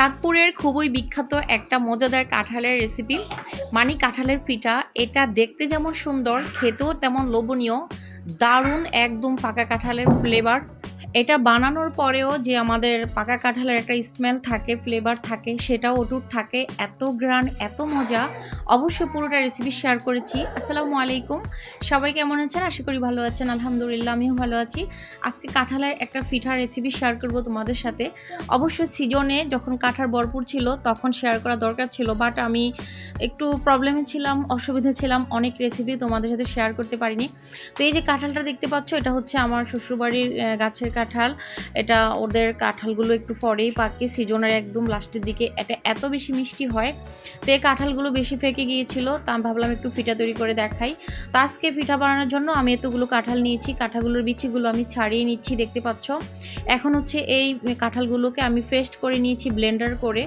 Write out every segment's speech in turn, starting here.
চাঁদপুরের খুবই বিখ্যাত একটা মজাদার কাঁঠালের রেসিপি মানে কাঁঠালের পিঠা। এটা দেখতে যেমন সুন্দর, খেতেও তেমন লোভনীয়, দারুণ একদম পাকা কাঁঠালের ফ্লেভার এটা বানানোর পরেও যে আমাদের পাকা কাঁঠালের একটা স্মেল থাকে ফ্লেভার থাকে, সেটাও অটুট থাকে, এত গ্রান এত মজা। অবশ্যই পুরোটা রেসিপি শেয়ার করেছি। আসসালামু আলাইকুম। সবাই কেমন আছেন? আশা করি ভালো আছেন। আলহামদুলিল্লাহ, আমিও ভালো আছি। আজকে কাঁঠালের একটা পিঠা রেসিপি শেয়ার করব তোমাদের সাথে। অবশ্য সিজনে যখন কাঁঠার ভরপুর ছিল, তখন শেয়ার করা দরকার ছিল বাট আমি একটু প্রবলেমে ছিলাম, অসুবিধা ছিলাম, অনেক রেসিপি তোমাদের সাথে শেয়ার করতে পারিনি। তো এই যে কাঁঠালটা দেখতে পাচ্ছ, এটা হচ্ছে আমার শ্বশুরবাড়ির গাছের কাঁঠাল। এটা ওদের কাঁঠালগুলো একটু পরেই পাকে সিজনের একদম লাস্টের দিকে। এটা এত বেশি মিষ্টি হয়, তো এই কাঁঠালগুলো বেশি ফেকে গিয়েছিল, তা আমি ভাবলাম একটু পিঠা তৈরি করে দেখাই। তো আজকে পিঠা বানানোর জন্য আমি এতগুলো কাঁঠাল নিয়েছি, কাঁঠালগুলোর বিচিগুলো আমি ছাড়িয়ে নিচ্ছি, দেখতে পাচ্ছ। এখন হচ্ছে এই কাঁঠালগুলোকে আমি ফ্রেস্ট করে নিয়েছি ব্লেন্ডার করে।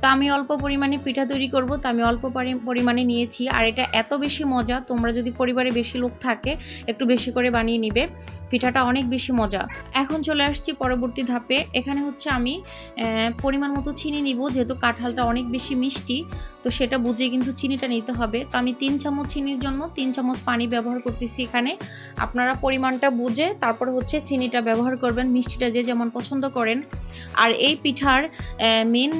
তো আমি অল্প পরিমাণে পিঠা তৈরি করব, তো আমি অল্প পরিমাণে নিয়েছি। আর এটা এত বেশি মজা, তোমরা যদি পরিবারে বেশি লোক থাকে, একটু বেশি করে বানিয়ে নিবে। পিঠাটা অনেক বেশি মজা। এখন চলে আসছি পরবর্তী ধাপে। এখানে হচ্ছে আমি পরিমাণ মতো চিনি নিব, যেহেতু কাঁঠালটা অনেক বেশি মিষ্টি, তো সেটা বুঝে কিন্তু চিনিটা নিতে হবে। তো আমি তিন চামচ চিনির জন্য তিন চামচ পানি ব্যবহার করতেছি এখানে। আপনারা পরিমাণটা বুঝে তারপর হচ্ছে চিনিটা ব্যবহার করবেন, মিষ্টিটা যে যেমন পছন্দ করেন। আর এই পিঠার মেন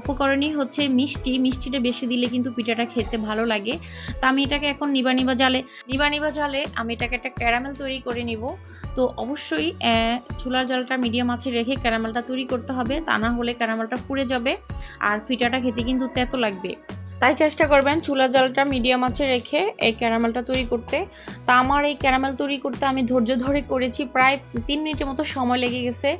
উপকরণই হচ্ছে মিষ্টি। মিষ্টিটা বেশি দিলে কিন্তু পিঠাটা খেতে ভালো লাগে। তা আমি এটাকে এখন নিবা নিবা জালে। নিবা নিবা জালে আমি এটাকে একটা ক্যারামেল তৈরি করে নিব। তো অবশ্যই চুলার জলটা মিডিয়াম আছে রেখে ক্যারামেলটা তৈরি করতে হবে। তা না হলে ক্যারামেলটা পুড়ে যাবে। আর পিঠাটা খেতে কিন্তু তেতো লাগবে। তাই চেষ্টা করবেন চুলা জলটা মিডিয়াম আছে রেখে এই ক্যারামেলটা তৈরি করতে। তা আমার এই ক্যারামেল তৈরি করতে আমি ধৈর্য ধরে করেছি, প্রায় তিন মিনিটের মতো সময় লেগে গেছে।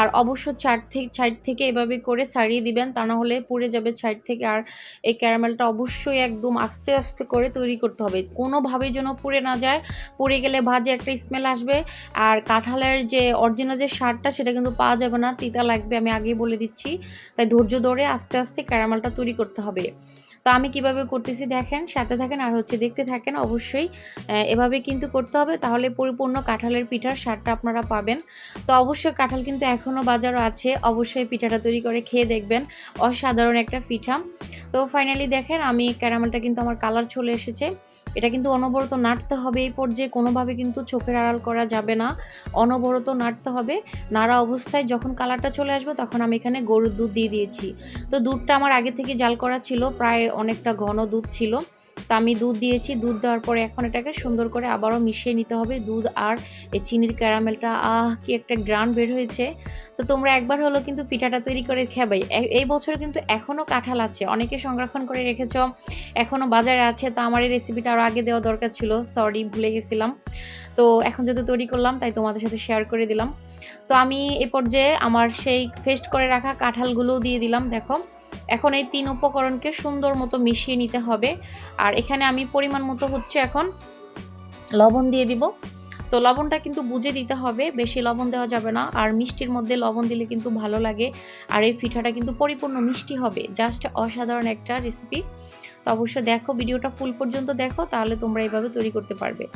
আর অবশ্য চার থেকে সাইড থেকে এভাবে করে ছাড়িয়ে দিবেন, তা না হলে পুড়ে যাবে সাইড থেকে। আর এই ক্যারামেলটা অবশ্যই একদম আস্তে আস্তে করে তৈরি করতে হবে। কোনোভাবেই যেন পুড়ে না যায়, পুড়ে গেলে ভাজে একটা স্মেল আসবে। আর কাঁঠালের যে অরিজিনাল যে সারটা সেটা কিন্তু পাওয়া যাবে না, তিতা লাগবে আমি আগেই বলে দিচ্ছি। তাই ধৈর্য ধরে আস্তে আস্তে ক্যারামেলটা তৈরি করতে হবে। তো আমি কীভাবে করতেছি দেখেন, সাথে থাকেন আর হচ্ছে দেখতে থাকেন, অবশ্যই এভাবে কিন্তু করতে হবে। তাহলে পরিপূর্ণ কাঁঠালের পিঠার স্বাদটা আপনারা পাবেন। তো অবশ্যই কাঁঠাল কিন্তু এখনও বাজারও আছে, অবশ্যই পিঠাটা তৈরি করে খেয়ে দেখবেন। অসাধারণ একটা পিঠা। তো ফাইনালি দেখেন, আমি ক্যারামেলটা কিন্তু আমার কালার চলে এসেছে। এটা কিন্তু অনবরত নাড়তে হবে এই পর্যায়ে, কোনোভাবে কিন্তু চোখের আড়াল করা যাবে না। অনবরত নাড়তে হবে। নাড়া অবস্থায় যখন কালারটা চলে আসবে, তখন আমি এখানে গরুর দুধ দিয়ে দিয়েছি। তো দুধটা আমার আগে থেকে জাল করা ছিল, প্রায় অনেকটা ঘন দুধ ছিল। তা আমি দুধ দিয়েছি। দুধ দেওয়ার পরে এখন এটাকে সুন্দর করে আবারও মিশিয়ে নিতে হবে। দুধ আর এই চিনির ক্যারামেলটা, আহ, কি একটা গ্রান বের হয়েছে। তো তোমরা একবার হলো কিন্তু পিঠাটা তৈরি করে খাবাই এই বছর কিন্তু এখনও কাঁঠাল আছে। অনেকে সংরক্ষণ করে রেখেছ এখনও বাজারে আছে। তো আমার এই রেসিপিটা আরও আগে দেওয়া দরকার ছিল। সরি ভুলে গেছিলাম। তো এখন যদি তৈরি করলাম, তাই তোমাদের সাথে শেয়ার করে দিলাম। তো আমি এ পর্যায়ে আমার সেই ফেস্ট করে রাখা কাঁঠালগুলোও দিয়ে দিলাম, দেখো। এখন এই তিন উপকরণকে সুন্দর মতো মিশিয়ে নিতে হবে। আর এখানে আমি পরিমাণ মতো হচ্ছে এখন লবণ দিয়ে দিব। তো লবণটা কিন্তু বুঝে দিতে হবে, বেশি লবণ দেওয়া যাবে না। আর মিষ্টির মধ্যে লবণ দিলে কিন্তু ভালো লাগে। আর এই পিঠাটা কিন্তু পরিপূর্ণ মিষ্টি হবে। জাস্ট অসাধারণ একটা রেসিপি তো অবশ্যই দেখো, ভিডিওটা ফুল পর্যন্ত দেখো, তাহলে তোমরা এইভাবে তৈরি করতে পারবে।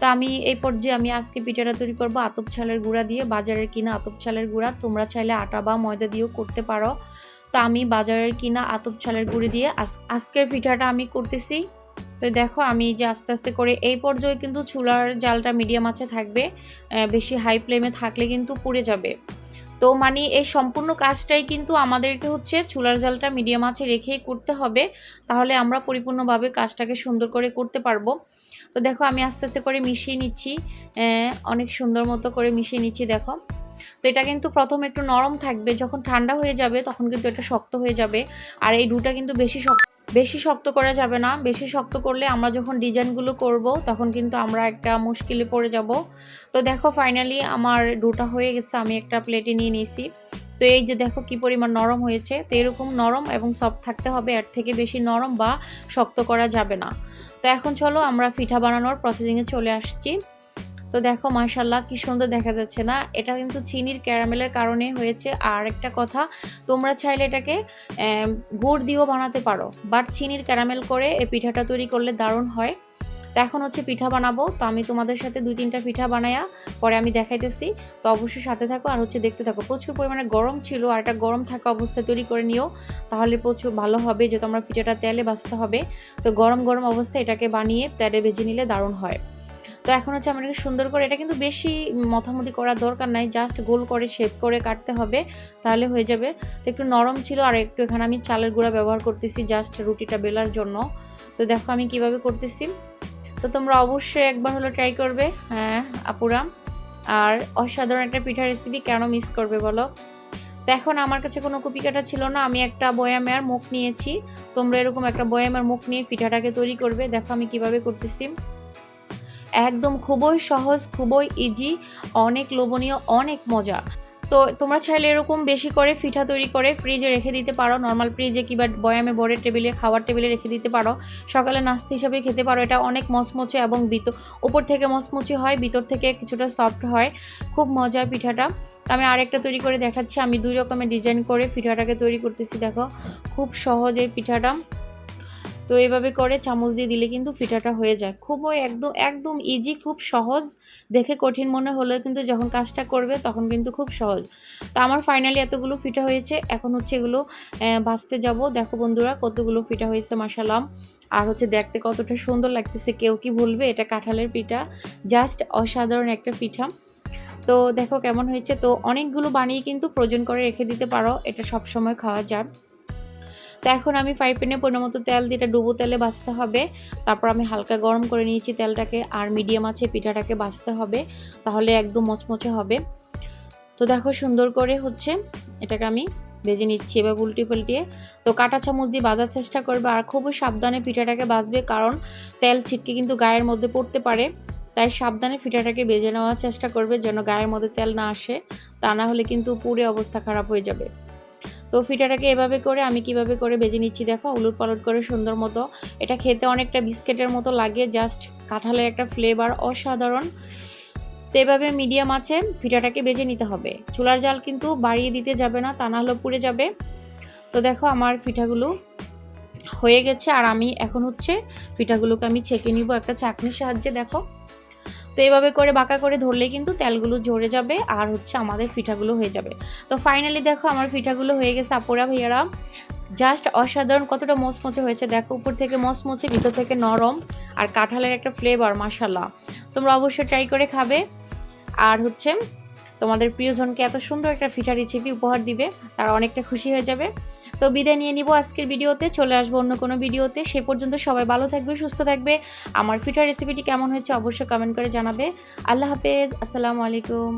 তো আমি এই পর্যায়ে আমি আজকে পিঠাটা তৈরি করব আতপ ছালের গুঁড়া দিয়ে। বাজারের কিনা আতপ ছালের গুঁড়া, তোমরা চাইলে আটা বা ময়দা দিয়েও করতে পারো। তো আমি বাজারের কিনা আতপ ছালের গুঁড়ি দিয়ে আজ- আজকের পিঠাটা আমি করতেছি। তো দেখো, আমি যে আস্তে আস্তে করে এই পর্যায়ে কিন্তু চুলার জালটা মিডিয়াম আছে থাকবে। বেশি হাই ফ্লেমে থাকলে কিন্তু পুড়ে যাবে। তো মানে এই সম্পূর্ণ কাজটাই কিন্তু আমাদেরকে হচ্ছে চুলার জালটা মিডিয়াম আছে রেখেই করতে হবে। তাহলে আমরা পরিপূর্ণভাবে কাজটাকে সুন্দর করে করতে পারব। তো দেখো আমি আস্তে আস্তে করে মিশিয়ে নিচ্ছি। অনেক সুন্দর মতো করে মিশিয়ে নিচ্ছি, দেখো। তো এটা কিন্তু প্রথম একটু নরম থাকবে, যখন ঠান্ডা হয়ে যাবে তখন কিন্তু এটা শক্ত হয়ে যাবে। আর এই ডুটা কিন্তু বেশি শক্ত বেশি শক্ত করা যাবে না। বেশি শক্ত করলে আমরা যখন ডিজাইনগুলো করব, তখন কিন্তু আমরা একটা মুশকিলে পড়ে যাব। তো দেখো ফাইনালি আমার ডুটা হয়ে গেছে, আমি একটা প্লেটে নিয়ে নিয়েছি। তো এই যে দেখো কি পরিমাণ নরম হয়েছে, তো এরকম নরম এবং সফট থাকতে হবে, এর থেকে বেশি নরম বা শক্ত করা যাবে না। তো এখন চলো আমরা পিঠা বানানোর প্রসেসিংয়ে চলে আসছি। তো দেখো মাশাল্লাহ কি সুন্দর দেখা যাচ্ছে না? এটা কিন্তু চিনির ক্যারামেলের কারণে হয়েছে। আর একটা কথা, তোমরা চাইলে এটাকে গুড় দিয়েও বানাতে পারো। বাট চিনির ক্যারামেল করে এই পিঠাটা তৈরি করলে দারুণ হয়। তো এখন হচ্ছে পিঠা বানাবো। তো আমি তোমাদের সাথে দুই তিনটা পিঠা বানায়া পরে আমি দেখাইতেছি। তো অবশ্যই সাথে থাকো আর হচ্ছে দেখতে থাকো। প্রচুর পরিমাণে গরম ছিল আর এটা গরম থাকা অবস্থায় তৈরি করে নিও। তাহলে প্রচুর ভালো হবে যে তোমরা পিঠাটা তেলে বাঁচতে হবে। তো গরম গরম অবস্থায় এটাকে বানিয়ে তেলে ভেজে নিলে দারুণ হয়। তো এখন হচ্ছে আমাদেরকে সুন্দর করে, এটা কিন্তু বেশি মথামতি করার দরকার নাই জাস্ট গোল করে শেপ করে কাটতে হবে, তাহলে হয়ে যাবে। তো একটু নরম ছিল, আর একটু এখানে আমি চালের গুঁড়া ব্যবহার করতেছি জাস্ট রুটিটা বেলার জন্য। তো দেখো আমি কীভাবে করতেছি। তো তোমরা অবশ্যই একবার হলো ট্রাই করবে হ্যাঁ আপুরা। আর অসাধারণ একটা পিঠা রেসিপি কেন মিস করবে বলো? তো এখন আমার কাছে কোনো কুপি কাটা ছিল না, আমি একটা বয়ামের মুখ নিয়েছি। তোমরা এরকম একটা বয়ামের মুখ নিয়ে পিঠাটাকে তৈরি করবে, দেখো আমি কীভাবে করতেছি। একদম খুবই সহজ, খুবই ইজি অনেক লোভনীয়, অনেক মজা। তো তোমরা চাইলে এরকম বেশি করে পিঠা তৈরি করে ফ্রিজে রেখে দিতে পারো। নর্মাল ফ্রিজে কিংবা বয়ামে বড়ের টেবিলে খাওয়ার টেবিলে রেখে দিতে পারো। সকালে নাস্তা হিসাবে খেতে পারো। এটা অনেক মচমচে এবং ভিতর উপর থেকে মচমচে হয়, ভিতর থেকে কিছুটা সফট হয়। খুব মজার পিঠাটা। আমি আরেকটা তৈরি করে দেখাচ্ছি। আমি দুই রকমের ডিজাইন করে পিঠাটাকে তৈরি করতেছি, দেখো। খুব সহজ এই পিঠাটা। তো এভাবে করে চামচ দিয়ে দিলে কিন্তু পিঠাটা হয়ে যায়। খুবই একদম একদম ইজি খুব সহজ। দেখে কঠিন মনে হলেও কিন্তু যখন কাজটা করবে তখন কিন্তু খুব সহজ। তো আমার ফাইনালি এতগুলো পিঠা হয়েছে। এখন হচ্ছে এগুলো বাঁচতে যাব। দেখো বন্ধুরা কতগুলো পিঠা হয়েছে মাসালাম আর হচ্ছে দেখতে কতটা সুন্দর লাগতেছে, কেউ কি বলবে এটা কাঁঠালের পিঠা। জাস্ট অসাধারণ একটা পিঠা। তো দেখো কেমন হয়েছে। তো অনেকগুলো বানিয়ে কিন্তু প্রয়োজন করে রেখে দিতে পারো। এটা সব সময় খাওয়া যায়। তো এখন আমি ফ্রাই প্যানে পরিমাণ মতো তেল দিয়ে এটা ডুবো তেলে বাছতে হবে। তারপর আমি হালকা গরম করে নিয়েছি তেলটাকে আর মিডিয়াম আছে পিঠাটাকে বাছতে হবে, তাহলে একদম মচমচে হবে। তো দেখো সুন্দর করে হচ্ছে এটাকে আমি ভেজে নিচ্ছি এবার উল্টি পাল্টিয়ে তো কাটা চামচ দিয়ে বাজার চেষ্টা করবে আর খুবই সাবধানে পিঠাটাকে বাজবে কারণ তেল ছিটকে কিন্তু গায়ের মধ্যে পড়তে পারে। তাই সাবধানে পিঠাটাকে বেজে নেওয়ার চেষ্টা করবে যেন গায়ের মধ্যে তেল না আসে, তা না হলে কিন্তু পুরে অবস্থা খারাপ হয়ে যাবে। তো ফিটাটাকে এভাবে করে আমি কীভাবে করে বেজে নিচ্ছি দেখো, উলট পালট করে সুন্দর মতো। এটা খেতে অনেকটা বিস্কিটের মতো লাগে, জাস্ট কাঁঠালের একটা ফ্লেভার অসাধারণ। তো এভাবে মিডিয়াম আছে, ফিটাটাকে বেজে নিতে হবে। চুলার জাল কিন্তু বাড়িয়ে দিতে যাবে না, তা না হলেও পুড়ে যাবে। তো দেখো আমার পিঠাগুলো হয়ে গেছে, আর আমি এখন হচ্ছে পিঠাগুলোকে আমি ছেঁকে নিব একটা চাকনির সাহায্যে, দেখো। তো এইভাবে করে বাঁকা করে ধরলে কিন্তু তেলগুলো ঝরে যাবে আর হচ্ছে আমাদের পিঠাগুলো হয়ে যাবে। তো ফাইনালি দেখো আমার পিঠাগুলো হয়ে গেছে আপুরা ভাইয়ারা। জাস্ট অসাধারণ, কতটা মচমচে হয়েছে। দেখো উপর থেকে মচমচে, ভিতর থেকে নরম আর কাঁঠালের একটা ফ্লেভার মাসাল্লাহ তোমরা অবশ্যই ট্রাই করে খাবে। আর হচ্ছে তোমাদের প্রিয়জনকে এত সুন্দর একটা ফিটা রেসিপি উপহার দিবে, তারা অনেকটা খুশি হয়ে যাবে। তো বিদায় নিয়ে নিব আজকের ভিডিওতে। চলে আসব অন্য কোনো ভিডিওতে। সে পর্যন্ত সবাই ভালো থাকবে, সুস্থ থাকবে। আমার ফিটার রেসিপিটি কেমন হয়েছে অবশ্যই কমেন্ট করে জানাবে। আল্লাহ হাফেজ, আসসালামু আলাইকুম।